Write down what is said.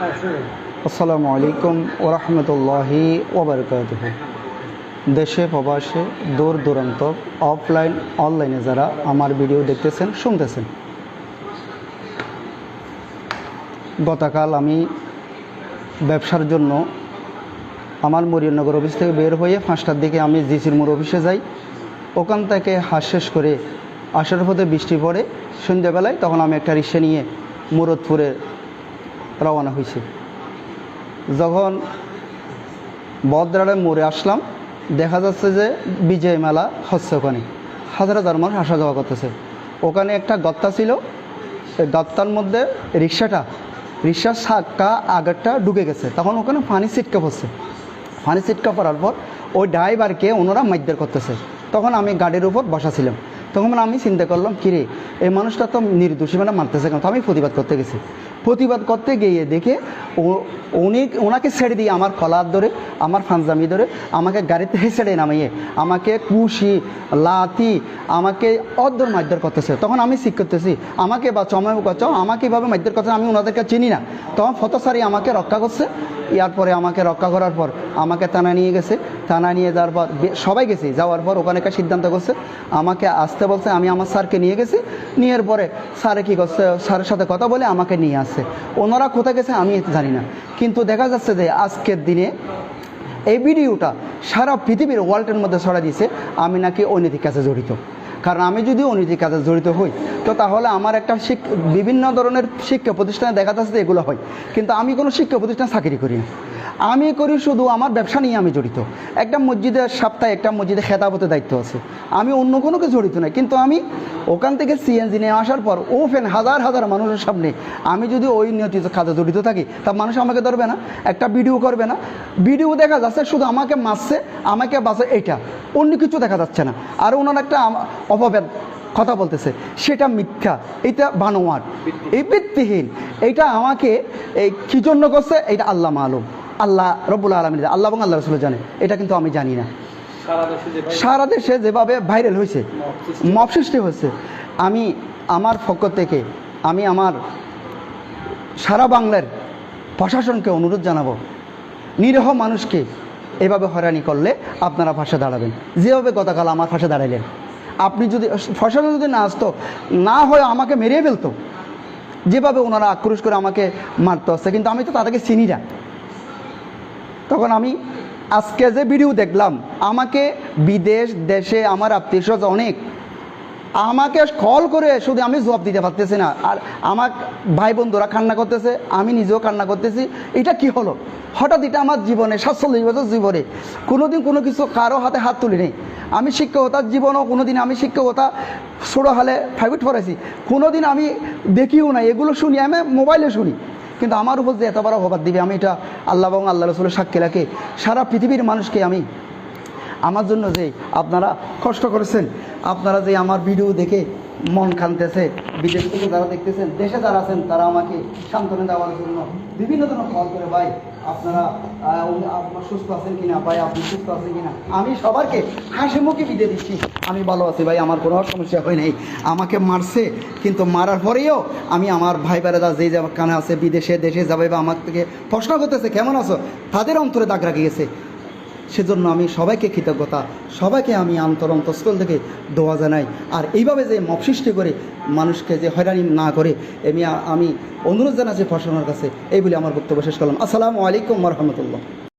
আসসালামু আলাইকুম ওরহমতুল্লাহি ওবরকাত দেশে, প্রবাসে, দূর দূরান্ত, অফলাইন, অনলাইনে যারা আমার ভিডিও দেখতেছেন, শুনতেছেন। গতকাল আমি ব্যবসার জন্য আমার মরিয়নগর অফিস থেকে বের হয়ে পাঁচটার দিকে আমি জিসির মোড় অফিসে যাই। ওখান থেকে হাস শেষ করে আসার পথে বৃষ্টি পড়ে। সন্ধ্যাবেলায় তখন আমি একটা রিক্সা নিয়ে মুরদপুরে রওনা হয়েছে। যখন বদ্রাড়ে মোড়ে আসলাম, দেখা যাচ্ছে যে বিজয় মেলা হচ্ছে ওখানে। হাজার হাজার মানুষ আসা যাওয়া করতেছে। ওখানে একটা গত্তা ছিল, সেই গত্তার মধ্যে রিক্সাটা, রিক্সার চাক্কা আগেরটা ঢুকে গেছে। তখন ওখানে পানি ছিটকে পড়ছে। পানি ছিটকা পড়ার পর ওই ড্রাইভারকে ওনারা মাইদ্দার করতেছে। তখন আমি গাড়ির উপর বসা ছিলাম। তখন আমি চিন্তা করলাম, কিরে, এই মানুষটা তো নির্দোষী মানে মারতেছে কেন? তো আমি প্রতিবাদ করতে গেছি। প্রতিবাদ করতে গিয়ে দেখে ও- উনি, ওনাকে ছেড়ে দিয়ে আমার কলার ধরে, আমার ফানজামি ধরে আমাকে গাড়িতে ছেড়ে নামিয়ে আমাকে কুশি লাতি আমাকে অদ্দর মারধর করতেছে। তখন আমি শিখ করতেছি, আমাকে বাঁচাও আমাকে বাঁচাও আমাকে এভাবে মারধর করতেছে আমি ওনাদেরকে চিনি না। তখন ফতসারি আমাকে রক্ষা করছে ইয়ার পরে আমাকে রক্ষা করার পর আমাকে থানা নিয়ে গেছে। থানা নিয়ে যাওয়ার পর সবাই গেছে। যাওয়ার পর ওখানে একটা সিদ্ধান্ত করছে, আমাকে আসতে বলছে, আমি আমার স্যারকে নিয়ে গেছি। নিয়ের পরে স্যারে কী করছে, স্যারের সাথে কথা বলে আমাকে নিয়ে আসছে। ওনারা কোথায় গেছে আমি জানি না। কিন্তু দেখা যাচ্ছে যে আজকের দিনে এই ভিডিওটা সারা পৃথিবীর ওয়ার্ল্ডের মধ্যে ছড়া দিয়েছে, আমি নাকি অনৈতিক কাজে জড়িত। কারণ আমি যদি অনৈতিক কাজে জড়িত হই, তো তাহলে আমার একটা বিভিন্ন ধরনের শিক্ষা প্রতিষ্ঠানে দেখা যাচ্ছে এগুলো হয়। কিন্তু আমি কোনো শিক্ষা প্রতিষ্ঠানে চাকরি করি না। আমি করি শুধু আমার ব্যবসা নিয়ে আমি জড়িত। একটা মসজিদের সপ্তাহে একটা মসজিদে খেতাবতে দায়িত্ব আছে। আমি অন্য কোনো কিছু জড়িত নাই। কিন্তু আমি ওখান থেকে সিএনজি নিয়ে আসার পর, ওপেন হাজার হাজার মানুষের সামনে আমি যদি ওই নিয়ন্ত্রিত খাতে জড়িত থাকি, তা মানুষ আমাকে ধরবে না, একটা ভিডিও করবে না। ভিডিও দেখা যাচ্ছে, শুধু আমাকে মারছে, আমাকে বাসে এইটা। অন্য কিছু দেখা যাচ্ছে না। আর ওনার একটা অপবাদ কথা বলতেছে, সেটা মিথ্যা, এটা বানোয়ার এই ভিত্তিহীন। এইটা আমাকে, এই কী জন্য করছে? এটা আল্লাহ মালুম। আল্লাহ রব্বুল আলমী আল্লাহ এবং আল্লাহ রসুল জানে। এটা কিন্তু আমি জানি না। সারা দেশে যেভাবে ভাইরাল হয়েছে মব সৃষ্টি হয়েছে আমি আমার পক্ষ থেকে আমি আমার সারা বাংলার প্রশাসনকে অনুরোধ জানাব নিরীহ মানুষকে এভাবে হয়রানি করলে আপনারা ফাঁসে দাঁড়াবেন। যেভাবে গতকাল আমার ফাঁসে দাঁড়াইলেন। আপনি যদি ফসল যদি না আসতো না হয় আমাকে মেরিয়ে ফেলতো যেভাবে ওনারা আক্রোশ করে আমাকে মারতে আসছে কিন্তু আমি তো তাদেরকে চিনি না। তখন আমি আজকে যে ভিডিও দেখলাম, আমাকে বিদেশ, দেশে আমার আত্মীয় স্বজন অনেক, আমাকে কল করে শুধু আমি জবাব দিতে পারতেছি না। আর আমার ভাই বন্ধুরা কান্না করতেছে, আমি নিজেও কান্না করতেছি। এটা কি হলো? হঠাৎ এটা আমার জীবনে, সাতচল্লিশ বছর জীবনে, কোনোদিন কোনো কিছু কারও হাতে হাত তুলি নেই। আমি শিক্ষকতার জীবনও কোনোদিন আমি শিক্ষকতা ছোটো হালে ফাইভেট পড়াইছি। কোনোদিন আমি দেখিও না এগুলো শুনি, আমি মোবাইলে শুনি। কিন্তু আমার উপর যে এত বড় অপবাদ দিবে, আমি এটা আল্লাহ এবং আল্লাহ রসুলের সাক্ষী রাখে। সারা পৃথিবীর মানুষকে আমি আমার জন্য যে আপনারা কষ্ট করেছেন, আপনারা যে আমার ভিডিও দেখে মন খানতেছে। বিদেশ থেকে যারা দেখতেছেন, দেশে যারা আছেন, তারা আমাকে সান্ত্বনা দেওয়ার জন্য বিভিন্ন ধরনের কল করে, ভাই, আপনারা আপনার সুস্থ আছেন কিনা? ভাই, আপনি সুস্থ আছেন কিনা? আমি সবারকে হাসি মুখে বিদে দিচ্ছি। আমি ভালো আছি, ভাই, আমার কোনো সমস্যা হয় নাই। আমাকে মারছে, কিন্তু মারার পরেও আমি আমার ভাই বেড়াদা যে কানে আছে, বিদেশে, দেশে যাবে বা আমার থেকে প্রশ্ন করতেছে, কেমন আছো? তাদের অন্তরে দাগ রাখে গেছে। সেজন্য আমি সবাইকে কৃতজ্ঞতা, সবাইকে আমি অন্তর অন্তঃস্থল থেকে দোয়া জানাই। আর এইভাবে যে মপ সৃষ্টি করে মানুষকে যে হয়রানি না করে এমনি আমি অনুরোধ জানাচ্ছি ফসলের কাছে, এই বলে আমার বক্তব্য শেষ করলাম। আসসালামু আলাইকুম রহমতুল্লাহ।